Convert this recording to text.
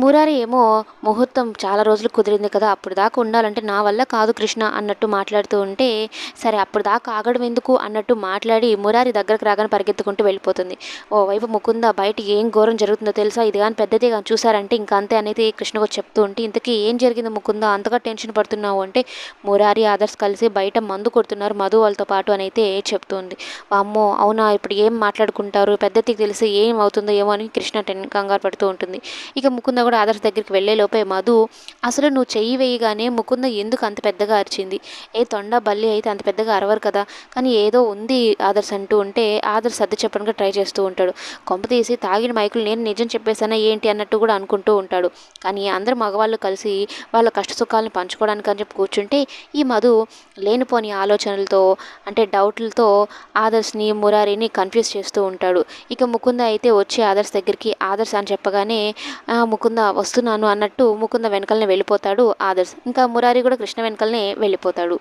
మురారి ఏమో ముహూర్తం చాలా రోజులు కుదిరింది కదా అప్పుడు దాకా ఉండాలంటే నా వల్ల కాదు కృష్ణ అన్నట్టు మాట్లాడుతూ ఉంటే సరే అప్పుడు దాకా ఆగడం ఎందుకు అన్నట్టు మాట్లాడి మురారి దగ్గరకు రాగానే పరిగెత్తుకుంటూ వెళ్ళిపోతుంది. ఓవైపు ముకుంద బయట ఏం ఘోరం జరుగుతుందో తెలుసా? ఇది కానీ పెద్దదే కానీ చూసారంటే ఇంకా అంతే అనేది కృష్ణకు చెప్తూ ఉంటే ఇంతకీ ఏం జరిగింది ముకుంద? అంతగా టెన్షన్ పడుతున్నావు అంటే మురారి ఆదర్శ్ కలిసి బయట మందు కొడుతున్నారు మధు వాళ్ళతో పాటు అని అయితే చెప్తుంది. అమ్మో అవునా? ఇప్పుడు ఏం మాట్లాడుకుంటారు? పెద్దతికి తెలిసి ఏం అవుతుందో ఏమో అని కృష్ణ టెన్ కంగారు పడుతూ ఉంటుంది. ఇక ముకుంద కూడా ఆదర్శ్ దగ్గరికి వెళ్ళే లోపే మధు అసలు నువ్వు చెయ్యి వేయగానే ముకుంద ఎందుకు అంత పెద్దగా అరిచింది? ఏ తొండ బల్లి అయితే అంత పెద్దగా అరవరు కదా? కానీ ఏదో ఉంది ఆదర్శ్ అంటూ ఉంటే ఆదర్శ్ సర్ది చెప్పడానికి ట్రై చేస్తూ ఉంటాడు. కొంప తీసి తాగిన మైకులు నేను నిజం చెప్పేశానా ఏంటి అన్నట్టు కూడా అనుకుంటూ ఉంటాడు. కానీ అందరు మగవాళ్ళు కలిసి వాళ్ళ కష్ట సుఖాలను పంచుకోవడానికి అని చెప్పి కూర్చుంటే ఈ మధు లేనిపోని ఆలోచనలతో అంటే డౌట్లతో ఆదర్శ్ని మురారిని కన్ఫ్యూజ్ చేస్తూ ఉంటాడు. ఇక ముకుంద అయితే వచ్చి ఆదర్శ్ దగ్గరికి ఆదర్శ్ అని చెప్పగానే ముకుంద ముకుంద వస్తున్నాను అన్నట్టు ముకుంద వెనకలనే వెళ్ళిపోతాడు ఆదర్శ్. ఇంకా మురారి కూడా కృష్ణ వెనకలనే వెళ్ళిపోతాడు.